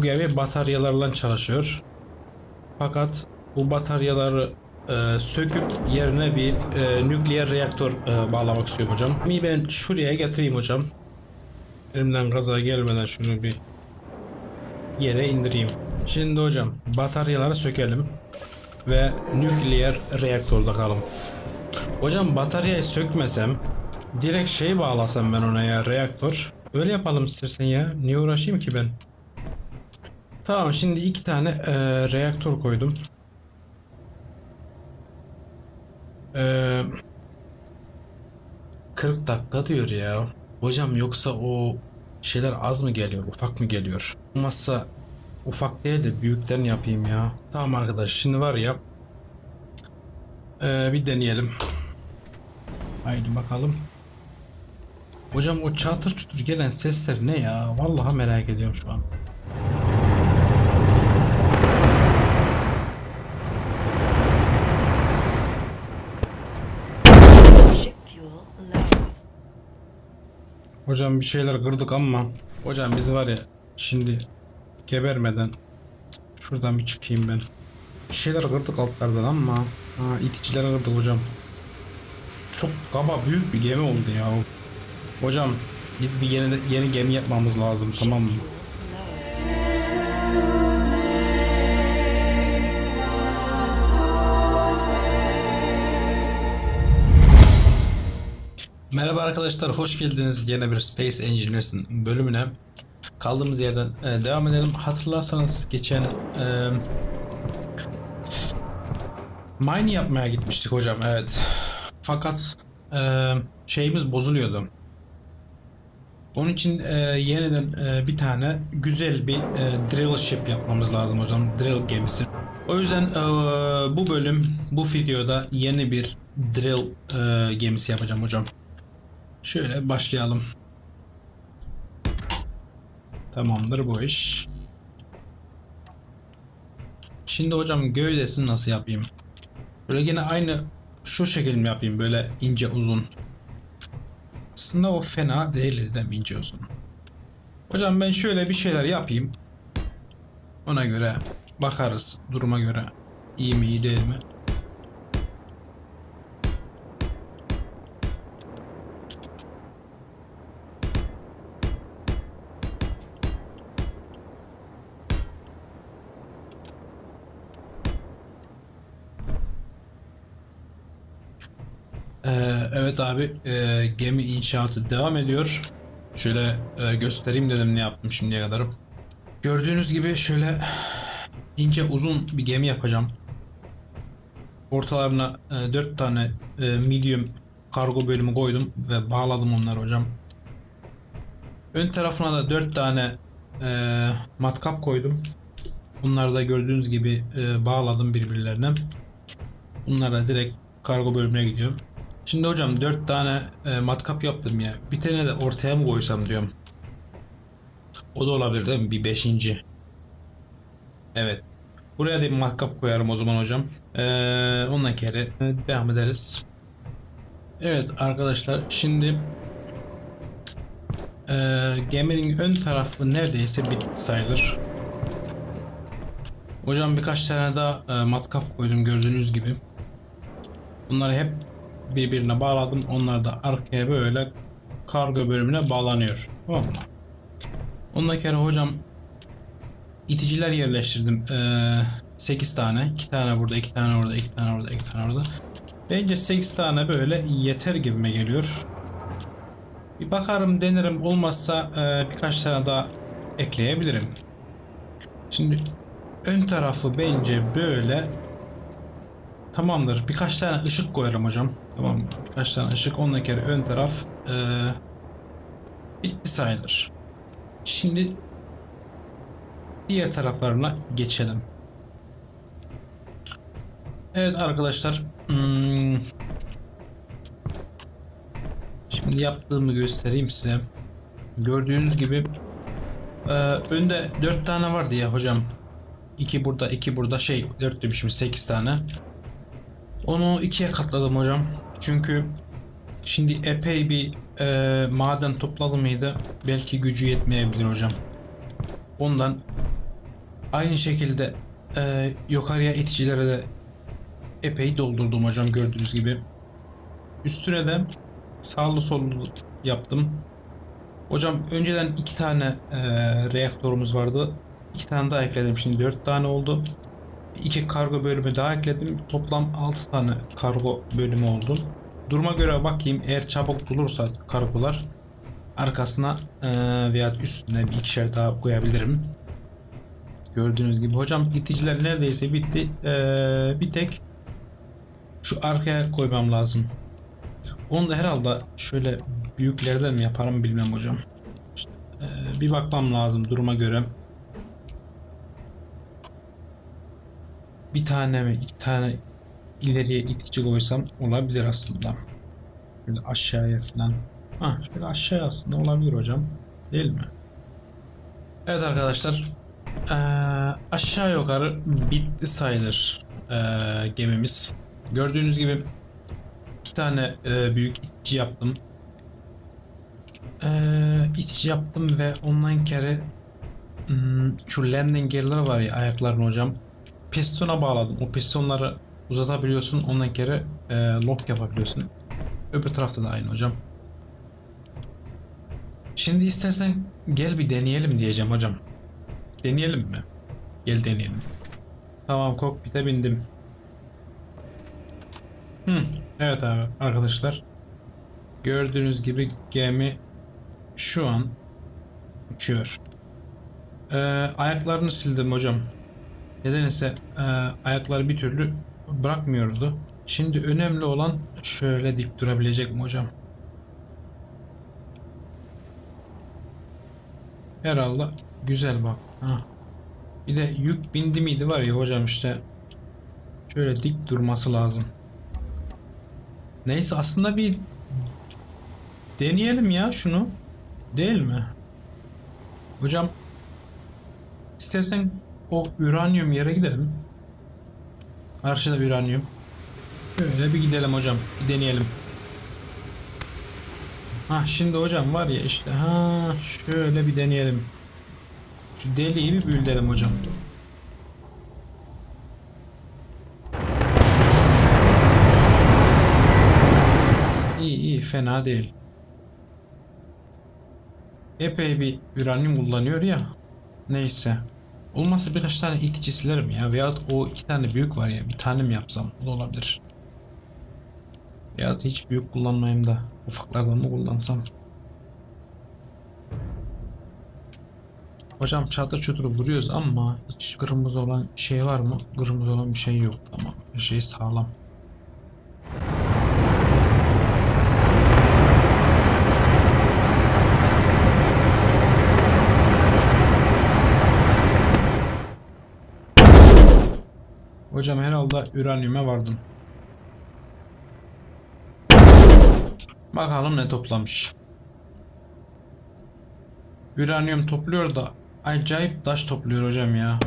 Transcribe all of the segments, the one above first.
bu gemi bataryalarla çalışıyor. Fakat bu bataryaları e, söküp yerine bir e, nükleer reaktör e, bağlamak istiyorum hocam. Gemiyi ben şuraya getireyim hocam. Elimden kaza gelmeden şunu bir yere indireyim. Şimdi hocam bataryaları sökelim ve nükleer reaktörde kalım. Hocam bataryayı sökmesem direkt şey bağlasam ben ona ya reaktör. Öyle yapalım istersen ya. Niye uğraşayım ki ben? Tamam şimdi iki tane e, reaktör koydum. E, 40 dakika diyor ya. Hocam yoksa o şeyler az mı geliyor, ufak mı geliyor? Olmazsa ufak değil de büyükten yapayım ya. Tamam arkadaş şimdi var ya. e, bir deneyelim. Haydi bakalım. Hocam o çatır çutur gelen sesler ne ya? Vallahi merak ediyorum şu an. Hocam bir şeyler kırdık ama hocam biz var ya şimdi gebermeden şuradan bir çıkayım ben. Bir şeyler kırdık altlardan ama ha, iticiler kırdık hocam. Çok kaba büyük bir gemi oldu ya. Hocam biz bir yeni yeni gemi yapmamız lazım tamam mı? Merhaba arkadaşlar, hoş geldiniz yine bir Space Engineers'ın bölümüne. Kaldığımız yerden e, devam edelim. Hatırlarsanız geçen e, mine yapmaya gitmiştik hocam, evet. Fakat e, şeyimiz bozuluyordu. Onun için e, yeniden e, bir tane güzel bir e, drill ship yapmamız lazım hocam, drill gemisi. O yüzden e, bu bölüm, bu videoda yeni bir drill e, gemisi yapacağım hocam. Şöyle başlayalım. Tamamdır bu iş. Şimdi hocam gövdesini nasıl yapayım? Böyle yine aynı şu şekil mi yapayım böyle ince uzun. Aslında o fena değil de ince uzun. Hocam ben şöyle bir şeyler yapayım. Ona göre bakarız duruma göre iyi mi iyi değil mi? Ee, evet abi e, gemi inşaatı devam ediyor. Şöyle e, göstereyim dedim ne yaptım şimdiye kadar. Gördüğünüz gibi şöyle ince uzun bir gemi yapacağım. Ortalarına e, 4 tane e, medium kargo bölümü koydum ve bağladım onları hocam. Ön tarafına da 4 tane e, matkap koydum. Bunları da gördüğünüz gibi e, bağladım birbirlerine. Bunlar da direkt kargo bölümüne gidiyor. Şimdi hocam 4 tane e, matkap yaptım ya. Bir tane de ortaya mı koysam diyorum. O da olabilir değil mi? Bir beşinci. Evet. Buraya da bir matkap koyarım o zaman hocam. Ee, ondan kere devam ederiz. Evet arkadaşlar şimdi e, geminin ön tarafı neredeyse bitti sayılır. Hocam birkaç tane daha e, matkap koydum gördüğünüz gibi. Bunları hep birbirine bağladım. Onlar da arkaya böyle kargo bölümüne bağlanıyor. Tamam mı? Ondan kere hocam iticiler yerleştirdim. Ee, 8 tane. 2 tane burada, 2 tane orada, 2 tane orada, 2 tane orada. Bence 8 tane böyle yeter gibime geliyor. Bir bakarım denerim olmazsa e, birkaç tane daha ekleyebilirim. Şimdi ön tarafı bence böyle Tamamdır. Birkaç tane ışık koyarım hocam. Tamam mı? Birkaç tane ışık. Onunla kere ön taraf eee bitti sayılır. Şimdi diğer taraflarına geçelim. Evet arkadaşlar. Hmm. Şimdi yaptığımı göstereyim size. Gördüğünüz gibi eee, önde 4 tane vardı ya hocam. 2 burada, 2 burada şey 4 demişim 8 tane. Onu ikiye katladım hocam. Çünkü şimdi epey bir e, maden topladı mıydı belki gücü yetmeyebilir hocam. Ondan Aynı şekilde e, yukarıya iticilere de epey doldurdum hocam gördüğünüz gibi. Üstüne de sağlı sollu yaptım. Hocam önceden iki tane e, reaktörümüz vardı. İki tane daha ekledim şimdi dört tane oldu. İki kargo bölümü daha ekledim. Toplam 6 tane kargo bölümü oldu. Duruma göre bakayım eğer çabuk bulursa kargolar arkasına eee veya üstüne bir ikişer daha koyabilirim. Gördüğünüz gibi hocam iticiler neredeyse bitti. Eee, bir tek şu arkaya koymam lazım. Onu da herhalde şöyle büyüklerden mi yaparım bilmem hocam. İşte, eee, bir bakmam lazım duruma göre. Bir tane mi iki tane ileriye itici koysam olabilir aslında. Şöyle aşağıya falan. Ha şöyle aşağıya aslında olabilir hocam. Değil mi? Evet arkadaşlar. Eee, aşağı yukarı bitti sayılır eee, gemimiz. Gördüğünüz gibi iki tane eee, büyük itici yaptım. Eee itici yaptım ve ondan kere hmm, şu landing gear'lar var ya ayaklarını hocam pistona bağladım. O pistonları uzatabiliyorsun. Ondan kere e, lock yapabiliyorsun. Öbür tarafta da aynı hocam. Şimdi istersen gel bir deneyelim diyeceğim hocam. Deneyelim mi? Gel deneyelim. Tamam kokpite bindim. Hı, evet abi arkadaşlar. Gördüğünüz gibi gemi şu an uçuyor. Ee, ayaklarını sildim hocam. Nedense e, ayakları bir türlü bırakmıyordu. Şimdi önemli olan şöyle dik durabilecek mi hocam? Herhalde güzel bak. Ha. Bir de yük bindi miydi var ya hocam işte şöyle dik durması lazım. Neyse aslında bir deneyelim ya şunu. Değil mi? Hocam istersen o uranyum yere gidelim. Karşıda uranyum. Şöyle bir gidelim hocam. Bir deneyelim. Ha şimdi hocam var ya işte ha şöyle bir deneyelim. Şu deliği bir büyülelim hocam. İyi iyi fena değil. Epey bir uranyum kullanıyor ya. Neyse. Olmazsa birkaç tane itici silerim ya. Veyahut o iki tane büyük var ya. Bir tane yapsam? O da olabilir. Veyahut hiç büyük kullanmayayım da ufaklardan mı kullansam? Hocam çatır çutur vuruyoruz ama hiç kırmızı olan şey var mı? Kırmızı olan bir şey yok. Tamam. Her şey sağlam. Hocam herhalde uranyuma vardım. Bakalım ne toplamış. Uranyum topluyor da acayip taş topluyor hocam ya.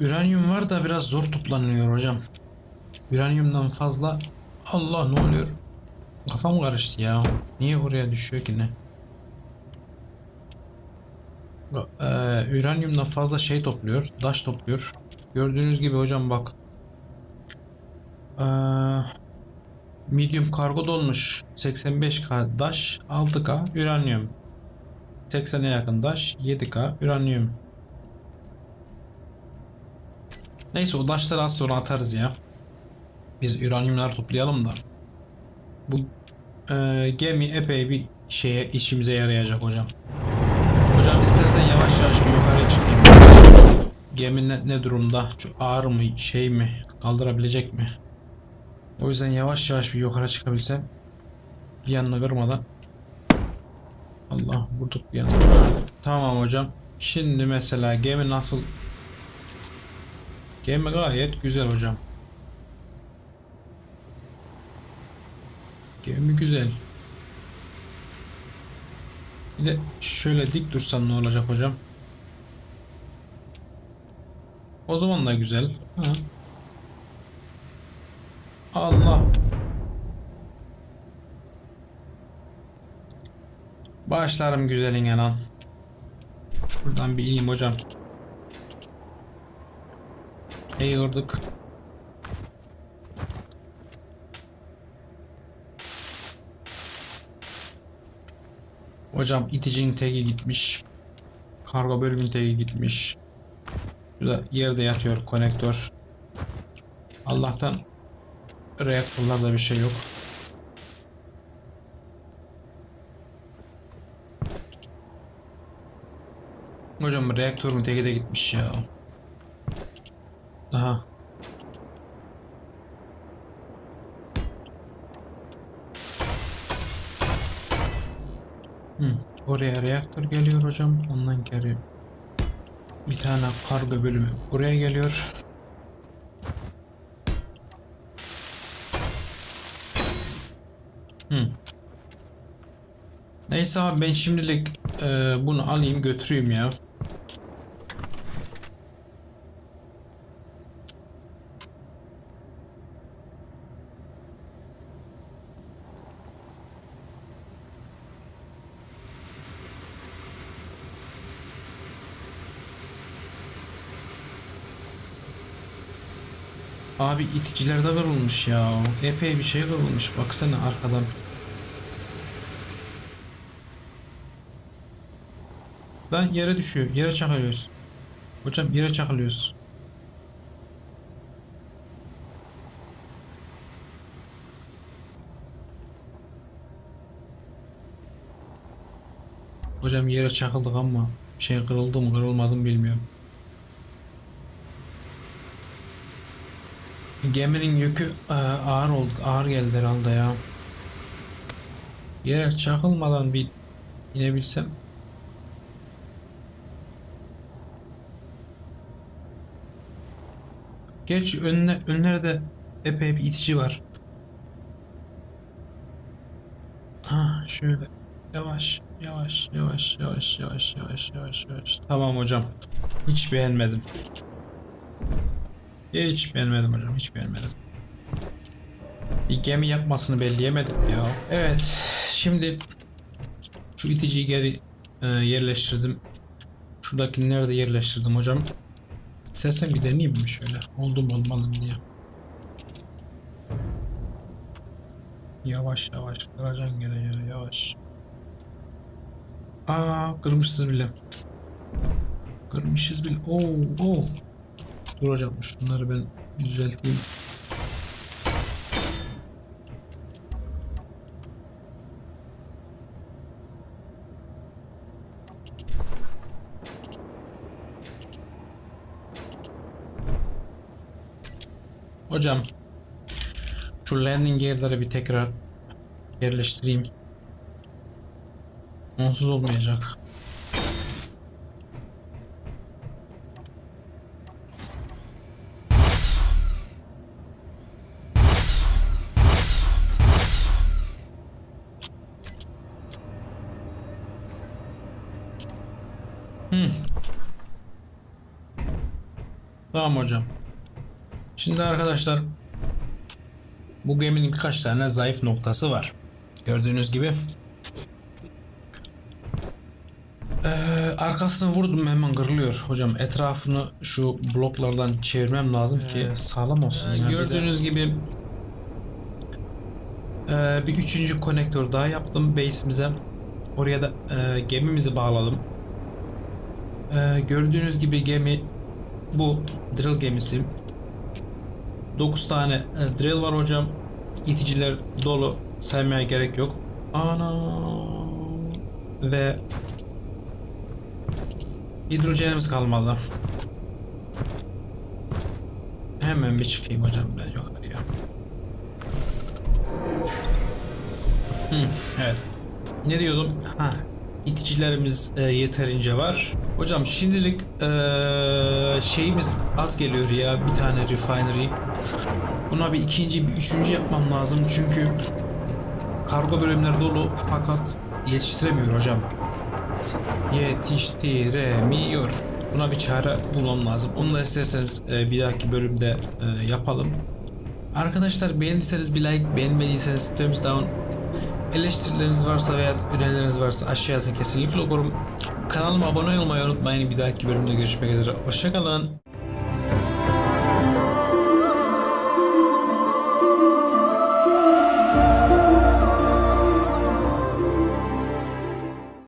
Uranyum var da biraz zor toplanıyor hocam. Uranyumdan fazla Allah ne oluyor? Kafam karıştı ya. Niye oraya düşüyor ki ne? Ee, uranyumdan fazla şey topluyor. Taş topluyor. Gördüğünüz gibi hocam bak. Ee, medium kargo dolmuş. 85k taş, 6k uranyum. 80'e yakın taş, 7k uranyum. Neyse o taşları az sonra atarız ya. Biz uranyumlar toplayalım da. Bu e, gemi epey bir şeye işimize yarayacak. Hocam istersen yavaş yavaş bir yukarı çıkayım. Gemi ne, ne durumda? Şu ağır mı şey mi? Kaldırabilecek mi? O yüzden yavaş yavaş bir yukarı çıkabilsem. Bir yanına kırmadan. Allah vurduk bir yanına. Tamam hocam. Şimdi mesela gemi nasıl? Gemi gayet güzel hocam. Gemi güzel. Bir de şöyle dik dursam ne olacak hocam? O zaman da güzel. Ha. Allah. Başlarım güzelin yanan. Şuradan bir ineyim hocam. Eğirdik. Hocam iticinin teki gitmiş. Kargo bölümün teki gitmiş. Şurada yerde yatıyor konektör. Allah'tan reaktörlerde bir şey yok. Hocam reaktörün teki de gitmiş ya. Aha. Hı, oraya reaktör geliyor hocam. Ondan geri bir tane kargo bölümü buraya geliyor. Hı. Neyse abi ben şimdilik e, bunu alayım götüreyim ya. Abi iticilerde kırılmış ya. Epey bir şey kırılmış. Baksana arkadan. Lan yere düşüyor. Yere çakılıyoruz. Hocam yere çakılıyoruz. Hocam yere çakıldık ama şey kırıldı mı kırılmadı mı bilmiyorum. Geminin yükü e, ağır oldu. Ağır geldi herhalde ya. Yere çakılmadan bir inebilsem. Gerçi önüne, önlerde epey bir itici var. Ha şöyle yavaş yavaş yavaş yavaş yavaş yavaş yavaş yavaş. Tamam hocam. Hiç beğenmedim. Hiç beğenmedim hocam, hiç beğenmedim. Bir gemi yapmasını belleyemedik ya. Evet, şimdi şu iticiyi geri e, yerleştirdim. Şuradakini nerede yerleştirdim hocam? İstersen bir deneyeyim mi şöyle? Oldu mu diye. Yavaş yavaş kıracaksın gene ya yavaş. Aa kırmışız bile. Kırmışız bile. Oo, oo. Dur hocam şunları ben düzelteyim. Hocam şu landing gear'ları bir tekrar yerleştireyim. Onsuz olmayacak. Tamam hocam. Şimdi arkadaşlar bu geminin birkaç tane zayıf noktası var. Gördüğünüz gibi. Ee, arkasını vurdum hemen kırılıyor hocam. Etrafını şu bloklardan çevirmem lazım ki sağlam olsun. ya. gördüğünüz gibi ee, bir üçüncü konektör daha yaptım base'imize. Oraya da e, gemimizi bağladım. Ee, gördüğünüz gibi gemi bu drill gemisi. 9 tane e, drill var hocam. İticiler dolu saymaya gerek yok. Ana ve hidrojenimiz kalmadı. Hemen bir çıkayım hocam ben yukarıya. Hı, evet. Ne diyordum? Ha, iticilerimiz e, yeterince var. Hocam şimdilik e, şeyimiz az geliyor ya bir tane refinery. Buna bir ikinci, bir üçüncü yapmam lazım çünkü kargo bölümleri dolu fakat yetiştiremiyor hocam. Yetiştiremiyor. Buna bir çare bulmam lazım. Onu da isterseniz e, bir dahaki bölümde e, yapalım. Arkadaşlar beğendiyseniz bir like, beğenmediyseniz thumbs down Eleştirileriniz varsa veya önerileriniz varsa aşağı yazın kesinlikle okurum. Kanalıma abone olmayı unutmayın. Bir dahaki bölümde görüşmek üzere. Hoşçakalın.